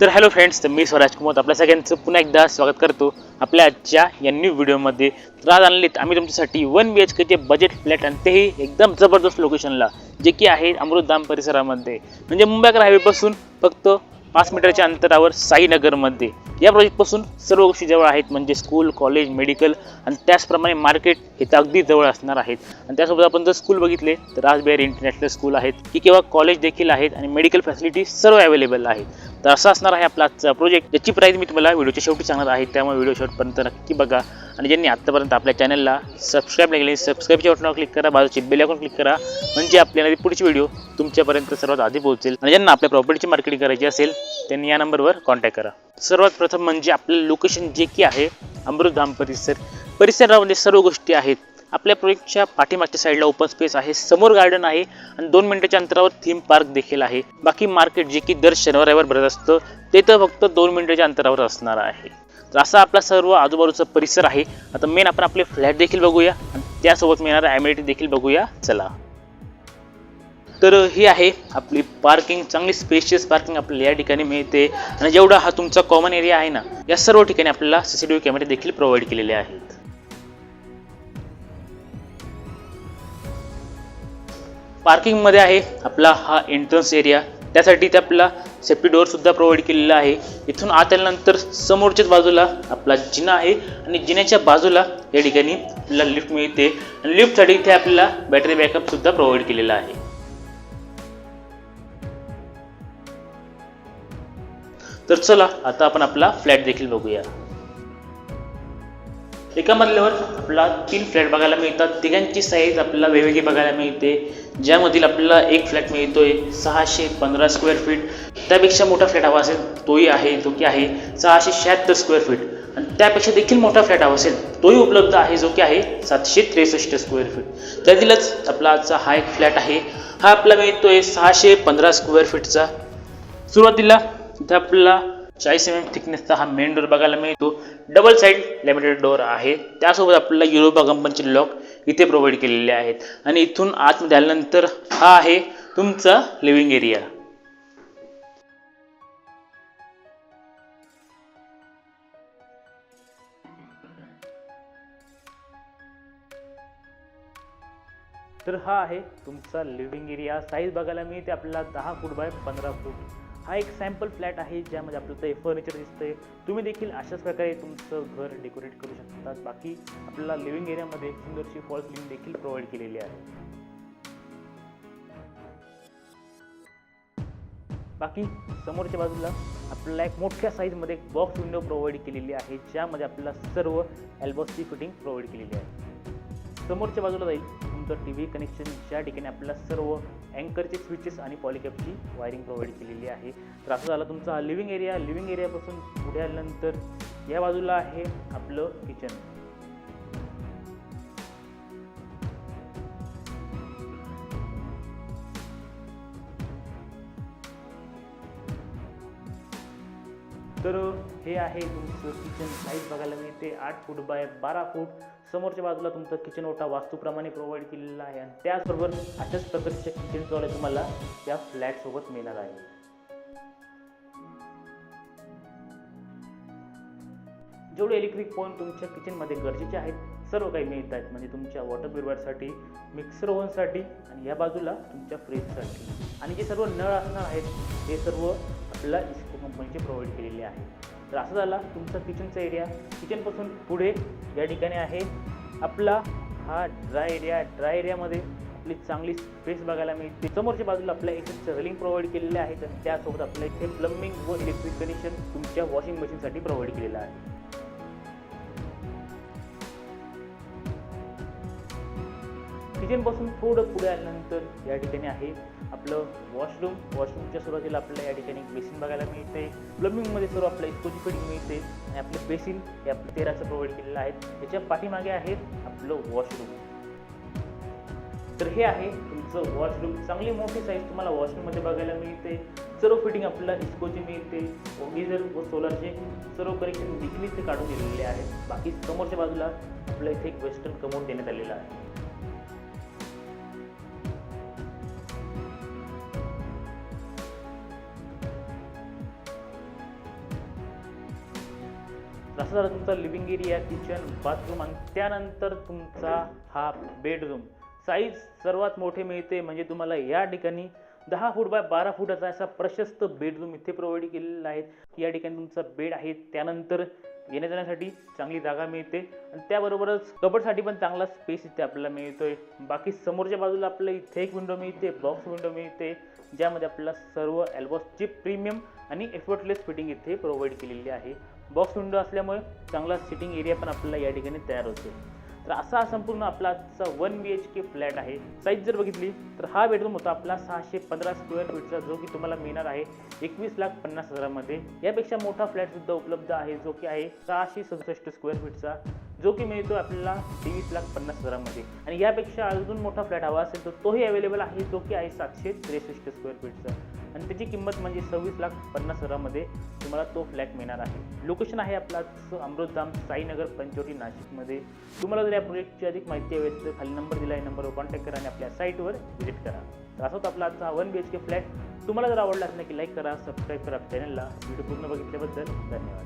तर hello friends तर मी स्वराज कुमार आपल्या सगळ्यांचं पुन्हा एकदा स्वागत करतो. आपल्या आजच्या या न्यू व्हिडिओमध्ये तर आज आणलेत आम्ही तुमच्यासाठी वन बी एच केचे बजेट फ्लॅट आणि तेही एकदम जबरदस्त लोकेशनला जे की आहे अमृतधाम परिसरामध्ये. म्हणजे मुंबईकर हायवेपासून फक्त पाच मीटरच्या अंतरावर साईनगरमध्ये या प्रोजेक्टपासून सर्व गोष्टी जवळ आहेत म्हणजे स्कूल कॉलेज मेडिकल आणि त्याचप्रमाणे मार्केट हे तर अगदी जवळ असणार आहेत. आणि त्यासोबत आपण जर स्कूल बघितले तर राजबिहारी इंटरनॅशनल स्कूल आहेत की किंवा कॉलेज देखील आहेत आणि मेडिकल फॅसिलिटी सर्व अवेलेबल आहेत. तर असं असणार आहे आपला आजचा प्रोजेक्ट ज्याची प्राईज मी तुम्हाला व्हिडिओच्या शेवटी सांगणार आहे त्यामुळे व्हिडिओ शेवटपर्यंत नक्की बघा. आणि ज्यांनी आत्तापर्यंत आपल्या चॅनलला सबस्क्राईब केले सबस्क्राईबच्या बटनावर क्लिक करा बाजूची बेल आयकॉन क्लिक करा. म्हणजे आपल्याला पुढची व्हिडिओ तुमच्यापर्यंत सर्वात आधी पोहोचेल. आणि ज्यांना आपल्या प्रॉपर्टीची मार्केटिंग करायची असेल त्यांनी या नंबरवर कॉन्टॅक्ट करा. सर्वात प्रथम म्हणजे आपलं लोकेशन जे की आहे अमृतधाम परिसर. परिसरामध्ये सर्व गोष्टी आहेत आपल्या प्रोजेक्टच्या पाठीमागच्या साईडला ओपन स्पेस आहे समोर गार्डन आहे आणि दोन मिनिटाच्या अंतरावर थीम पार्क देखील आहे. बाकी मार्केट जे की दर शनिवार रविवार भरत असतं ते तर फक्त दोन मिनिटाच्या अंतरावर असणार आहे. तर असा आपला सर्व आजूबाजूचा परिसर आहे. आता मेन आपण आपले फ्लॅट देखील बघूया आणि त्यासोबत मिळणाऱ्या ॲम्युनिटी देखील बघूया. चला. तर ही आहे आपली पार्किंग चांगली स्पेशियस पार्किंग आपल्याला या ठिकाणी मिळते. आणि जेवढा हा तुमचा कॉमन एरिया आहे ना या सर्व ठिकाणी आपल्याला सी सी टी व्ही कॅमेरे देखील प्रोव्हाइड केलेले आहेत. पार्किंगमध्ये आहे आपला हा एंट्रन्स एरिया त्यासाठी ते आपला सेफ्टी डोअर सुद्धा प्रोव्हाइड केलेला आहे. इथून आत आल्यानंतर समोरच्याच बाजूला आपला जिना आहे आणि जिन्याच्या बाजूला या ठिकाणी आपल्याला लिफ्ट मिळते. आणि लिफ्टसाठी इथे आपल्याला बॅटरी बॅकअप सुद्धा प्रोव्हाइड केलेला आहे. तर चला आता आपण आपला फ्लॅट देखील बघूया. एका मजल्यावर आपला तीन फ्लॅट बघायला मिळतात. तिघांची साईज आपल्याला वेगवेगळी बघायला मिळते. ज्यामधील आपल्याला एक फ्लॅट मिळतोय सहाशे पंधरा स्क्वेअर फीट त्यापेक्षा मोठा फ्लॅट हवा असेल तोही आहे तो की आहे सहाशे शहात्तर स्क्वेअर फीट आणि त्यापेक्षा देखील मोठा फ्लॅट हवा असेल तोही उपलब्ध आहे जो की आहे सातशे त्रेसष्ट स्क्वेअर फीट त्यातीलच आपला आजचा हा एक फ्लॅट आहे. हा आपला मिळतोय सहाशे पंधरा स्क्वेअर फीटचा सुरुवातीला इथं आपल्याला चाळीस एम एम थिकनेसचा हा मेन डोर बघायला मिळतो. डबल साईड लॅमिटेड डोअर आहे. त्यासोबत आपल्याला युरोपा कंपनीचे लॉक इथे प्रोव्हाइड केलेले आहेत. आणि इथून आतमध्ये आल्यानंतर हा आहे तुमचा लिव्हिंग एरिया तर हा आहे तुमचा लिव्हिंग एरिया साईज बघायला मिळते आपल्याला दहा फूट बाय पंधरा फूट हा एक सॅम्पल फ्लॅट आहे ज्यामध्ये आपल्याला ते फर्निचर दिसतंय. तुम्ही देखील अशाच प्रकारे तुमचं घर डेकोरेट करू शकतात. बाकी आपल्याला लिव्हिंग एरियामध्ये सुंदरशी फॉल सिलिंग देखील प्रोव्हाइड केलेली आहे. बाकी समोरच्या बाजूला आपल्याला एक मोठ्या साईजमध्ये एक बॉक्स विंडो प्रोव्हाइड केलेली आहे ज्यामध्ये आपल्याला सर्व एल्बॉसची फिटिंग प्रोव्हाइड केलेली आहे. समोरच्या बाजूला जाईल. तुमचं टी व्ही कनेक्शन ज्या ठिकाणी आपल्याला सर्व अँकरचे स्विचेस आणि पॉलिकॅपची वायरिंग प्रोव्हाइड केलेली आहे. तर असं झालं तुमचा लिव्हिंग एरिया लिव्हिंग एरियापासून पुढे आल्यानंतर या बाजूला आहे आपलं किचन तर हे आहे तुमचं किचन साईज बघायला मिळते. आठ फूट बाय बारा फूट समोरच्या बाजूला तुमचा किचन ओटा वास्तूप्रमाणे प्रोव्हाइड केलेला आहे. आणि त्याचबरोबर अशाच प्रकारचे किचन ट्रॉले तुम्हाला त्या फ्लॅटसोबत मिळणार आहे. जेवढे इलेक्ट्रिक पॉईंट तुमच्या किचनमध्ये गरजेचे आहेत सर्व काही मिळत आहेत. म्हणजे तुमच्या वॉटर प्युरिफायरसाठी मिक्सर ओव्हनसाठी आणि या बाजूला तुमच्या फ्रीजसाठी आणि जे सर्व नळ असणार आहेत ते सर्व आपल्याला इस्को कंपनीचे प्रोव्हाइड केलेले आहे. तर असं झाला तुमचा किचनचा एरिया किचनपासून पुढे या ठिकाणी आहे. आपला हा ड्राय एरिया ड्राय एरियामध्ये आपली चांगली स्पेस बघायला मिळते. समोरच्या बाजूला आपल्या इथे रेलिंग प्रोव्हाइड केलेले आहेत आणि त्यासोबत आपल्या इथे प्लंबिंग व इलेक्ट्रिक कनेक्शन तुमच्या वॉशिंग मशीनसाठी प्रोव्हाइड केलेलं आहे. किचनपासून थोडं पुढे आल्यानंतर या ठिकाणी आहे आपलं वॉशरूम वॉशरूमच्या सुरुवातीला आपल्याला या ठिकाणी बेसिन बघायला मिळते. प्लंबिंगमध्ये सर्व आपलं इस्कोची फिटिंग मिळते. आणि आपलं बेसिन हे आपलं तेराचं प्रोव्हाइड केलेलं आहे. त्याच्या पाठीमागे आहे आपलं वॉशरूम तर हे आहे तुमचं वॉशरूम चांगली मोठी साईज तुम्हाला वॉशरूममध्ये बघायला मिळते. सर्व फिटिंग आपल्याला इस्कोची मिळते. गीझर व सोलरचे सर्व कनेक्शन देखील इथे काढून दिलेले आहेत. बाकी समोरच्या बाजूला आपल्या इथे एक वेस्टर्न कमोड देण्यात आलेला आहे. जसं झालं तुमचा लिव्हिंग एरिया किचन बाथरूम आणि त्यानंतर तुमचा हा बेडरूम साईज सर्वात मोठे मिळते म्हणजे तुम्हाला या ठिकाणी दहा फूट बाय बारा फुटाचा असा प्रशस्त बेडरूम इथे प्रोव्हाइड केलेला आहे. या ठिकाणी तुमचा बेड आहे. त्यानंतर येण्या जाण्यासाठी चांगली जागा मिळते. आणि त्याबरोबरच कबडसाठी पण चांगला स्पेस इथे आपल्याला मिळतोय. बाकी समोरच्या बाजूला आपल्याला इथे एक विंडो मिळते बॉक्स विंडो मिळते ज्यामध्ये आपल्याला सर्व अल्बॉसची प्रीमियम आणि एफर्टलेस फिटिंग इथे प्रोव्हाइड केलेली आहे. बॉक्स विंडो असल्यामुळे चांगला सिटिंग एरिया पण आपल्याला या ठिकाणी तयार होतो तर असा हा संपूर्ण आपला आजचा one B H K flat आहे. साईज जर बघितली तर हा बेडरूम होता आपला सहाशे पंधरा स्क्वेअर फीटचा जो की तुम्हाला मिळणार आहे एकवीस लाख पन्नास हजारामध्ये. यापेक्षा मोठा फ्लॅटसुद्धा उपलब्ध आहे जो की आहे सहाशे सदुसष्ट स्क्वेअर फीटचा जो की मिळतो आपल्याला तेवीस लाख पन्नास हजारामध्ये. आणि यापेक्षा अजून मोठा फ्लॅट हवा असेल तर तोही अवेलेबल आहे जो की आहे सातशे त्रेसष्ट स्क्वेअर फीटचा आणि त्याची किंमत म्हणजे सव्वीस लाख पन्नास हजारामध्ये तुम्हाला तो फ्लॅट मिळणार आहे. लोकेशन आहे आपला अमृतधाम साईनगर पंचवटी नाशिकमध्ये. तुम्हाला जर या प्रोजेक्टची अधिक माहिती हवी तर खाली नंबर दिला आहे नंबरवर कॉन्टॅक्ट करा आणि आपल्या साईटवर व्हिजिट करा. तर असा आपला आजचा one B H K flat तुम्हाला जर आवडला असेल की लाईक करा सबस्क्राईब करा चॅनलला व्हिडिओ पूर्ण बघितल्याबद्दल धन्यवाद.